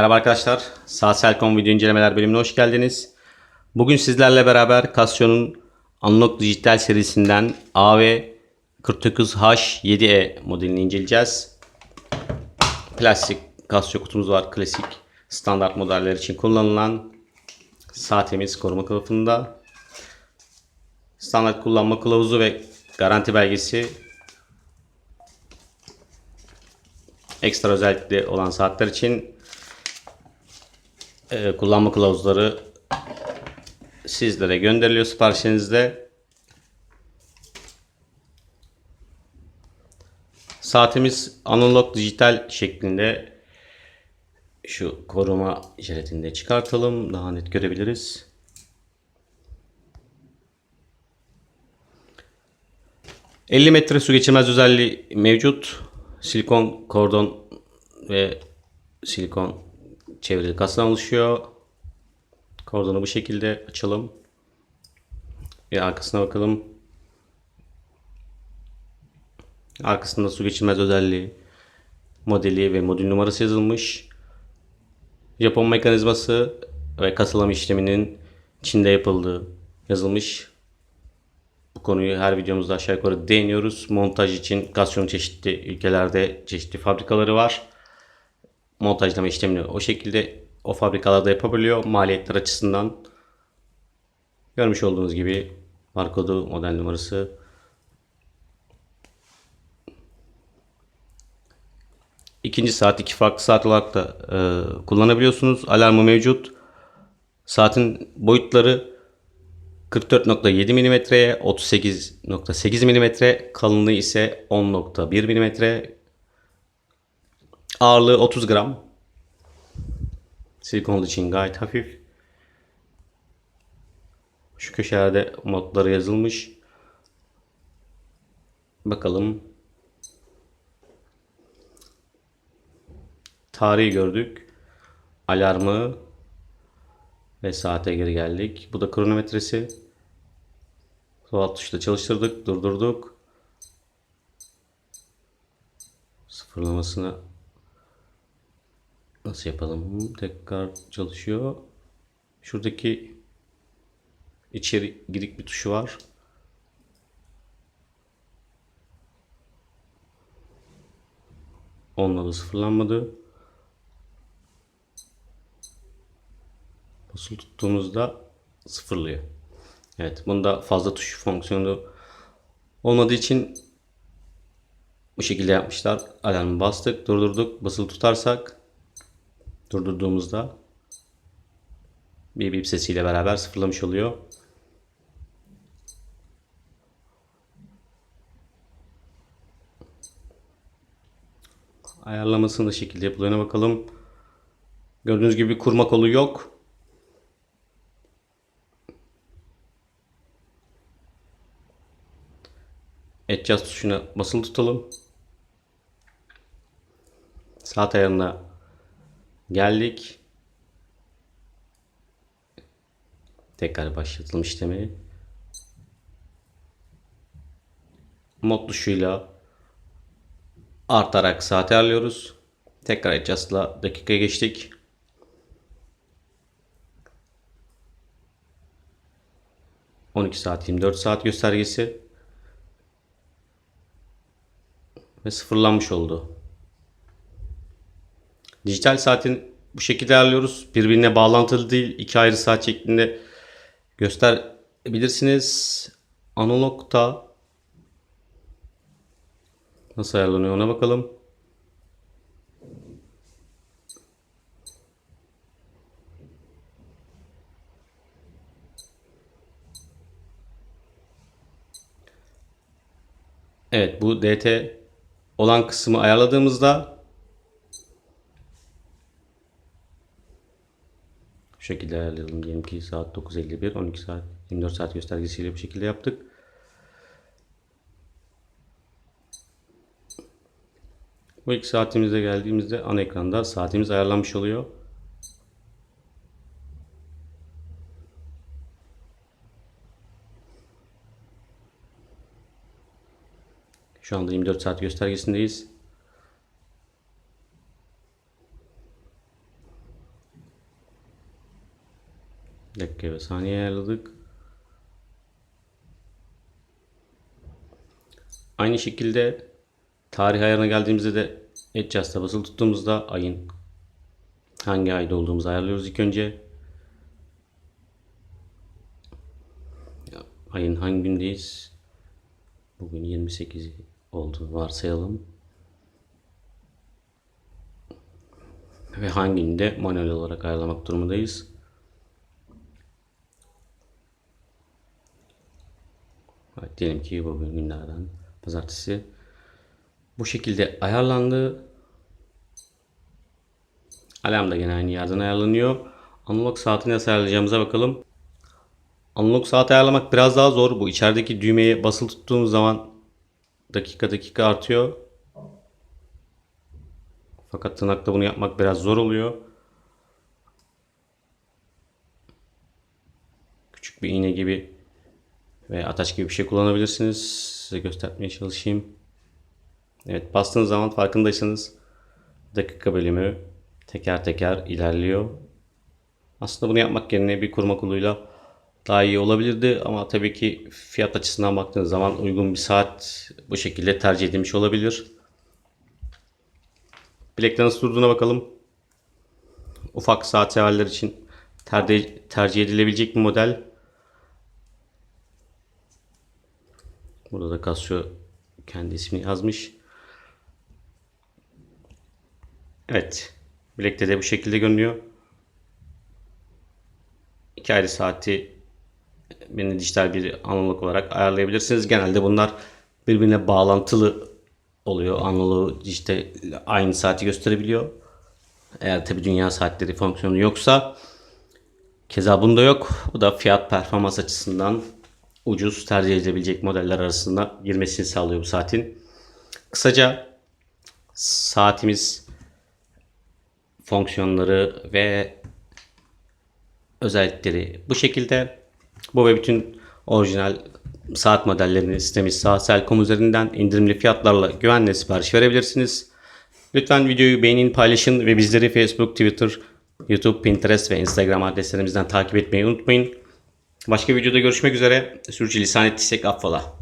Merhaba arkadaşlar. Sağ video incelemeler bölümüne hoş geldiniz. Bugün sizlerle beraber Casio'nun Unlock Dijital serisinden AV49H7E modelini inceleyeceğiz. Plastik Casio kutumuz var. Klasik standart modeller için kullanılan saatimiz koruma kılıfında. Standart kullanma kılavuzu ve garanti belgesi ekstra özellikli olan saatler için e, kullanma kılavuzları sizlere gönderiliyor siparişinizde. Saatimiz analog dijital şeklinde şu koruma jelatinde çıkartalım. Daha net görebiliriz. ...50 metre su geçirmez özelliği mevcut. Silikon kordon ve silikon çevrili kastan oluşuyor. Kordonu bu şekilde açalım. Bir arkasına bakalım. Arkasında su geçirmez özelliği, modeli ve modül numarası yazılmış. Japon mekanizması ve kasılama işleminin Çin'de yapıldığı yazılmış. Bu konuyu her videomuzda aşağı yukarı değiniyoruz. Montaj için Casio'nun çeşitli ülkelerde çeşitli fabrikaları var montajlama işlemini o şekilde o fabrikalarda yapabiliyor. Maliyetler açısından görmüş olduğunuz gibi barkodu, model numarası İkinci saat iki farklı saat olarak da e, kullanabiliyorsunuz. Alarmı mevcut. Saatin boyutları 44.7 mm'ye 38.8 mm kalınlığı ise 10.1 mm Ağırlığı 30 gram. Silikon olduğu için gayet hafif. Şu köşelerde modları yazılmış. Bakalım. Tarihi gördük. Alarmı ve saate geri geldik. Bu da kronometresi. Sol alt tuşla çalıştırdık, durdurduk. Sıfırlamasını Nasıl yapalım? Tekrar çalışıyor. Şuradaki içeri girik bir tuşu var. Onunla da sıfırlanmadı. Basılı tuttuğumuzda sıfırlıyor. Evet bunda fazla tuş fonksiyonu olmadığı için bu şekilde yapmışlar. Alarmı bastık, durdurduk. Basılı tutarsak durdurduğumuzda bir bip sesiyle beraber sıfırlamış oluyor. Ayarlamasını da şekilde yapıldığına bakalım. Gördüğünüz gibi kurma kolu yok. Adjust tuşuna basılı tutalım. Saat ayarına Geldik. Tekrar başlatalım işlemi. Mod tuşuyla artarak saat ayarlıyoruz. Tekrar adjust'la dakikaya geçtik. ...12 saat 24 saat göstergesi... ...ve sıfırlanmış oldu. Dijital saatin bu şekilde ayarlıyoruz. Birbirine bağlantılı değil. iki ayrı saat şeklinde gösterebilirsiniz. Analogta nasıl ayarlanıyor ona bakalım. Evet bu DT olan kısmı ayarladığımızda Şekilde ayarlayalım. Diyelim ki saat 9.51, 12 saat, 24 saat göstergesiyle bu şekilde yaptık. Bu ilk saatimize geldiğimizde ana ekranda saatimiz ayarlanmış oluyor. Şu anda 24 saat göstergesindeyiz. Dakika ve saniye ayarladık. Aynı şekilde tarih ayarına geldiğimizde de Adjust'a basılı tuttuğumuzda ayın hangi ayda olduğumuzu ayarlıyoruz ilk önce. Ayın hangi gündeyiz? Bugün 28 oldu varsayalım. Ve hangi günde manuel olarak ayarlamak durumundayız. Diyelim ki bugün günlerden pazartesi. Bu şekilde ayarlandı. Alarm da gene aynı yerden ayarlanıyor. Analog saati nasıl ayarlayacağımıza bakalım. Analog saat ayarlamak biraz daha zor. Bu içerideki düğmeye basılı tuttuğumuz zaman dakika dakika artıyor. Fakat tırnakla bunu yapmak biraz zor oluyor. Küçük bir iğne gibi veya ataç gibi bir şey kullanabilirsiniz. Size göstermeye çalışayım. Evet bastığınız zaman farkındaysanız dakika bölümü teker teker ilerliyor. Aslında bunu yapmak yerine bir kurma koluyla daha iyi olabilirdi ama tabii ki fiyat açısından baktığınız zaman uygun bir saat bu şekilde tercih edilmiş olabilir. Bilekte nasıl durduğuna bakalım. Ufak saat severler için tercih edilebilecek bir model. Burada da Casio kendi ismini yazmış. Evet. Bilekte de bu şekilde görünüyor. İki ayrı saati birini dijital bir analog olarak ayarlayabilirsiniz. Genelde bunlar birbirine bağlantılı oluyor. Analogu dijital aynı saati gösterebiliyor. Eğer tabi dünya saatleri fonksiyonu yoksa keza bunda yok. Bu da fiyat performans açısından ucuz tercih edilebilecek modeller arasında girmesini sağlıyor bu saatin. Kısaca saatimiz fonksiyonları ve özellikleri bu şekilde. Bu ve bütün orijinal saat modellerini sitemiz Saatsel.com üzerinden indirimli fiyatlarla güvenle sipariş verebilirsiniz. Lütfen videoyu beğenin, paylaşın ve bizleri Facebook, Twitter, YouTube, Pinterest ve Instagram adreslerimizden takip etmeyi unutmayın. Başka videoda görüşmek üzere. Sürçülisan ettiysek affola.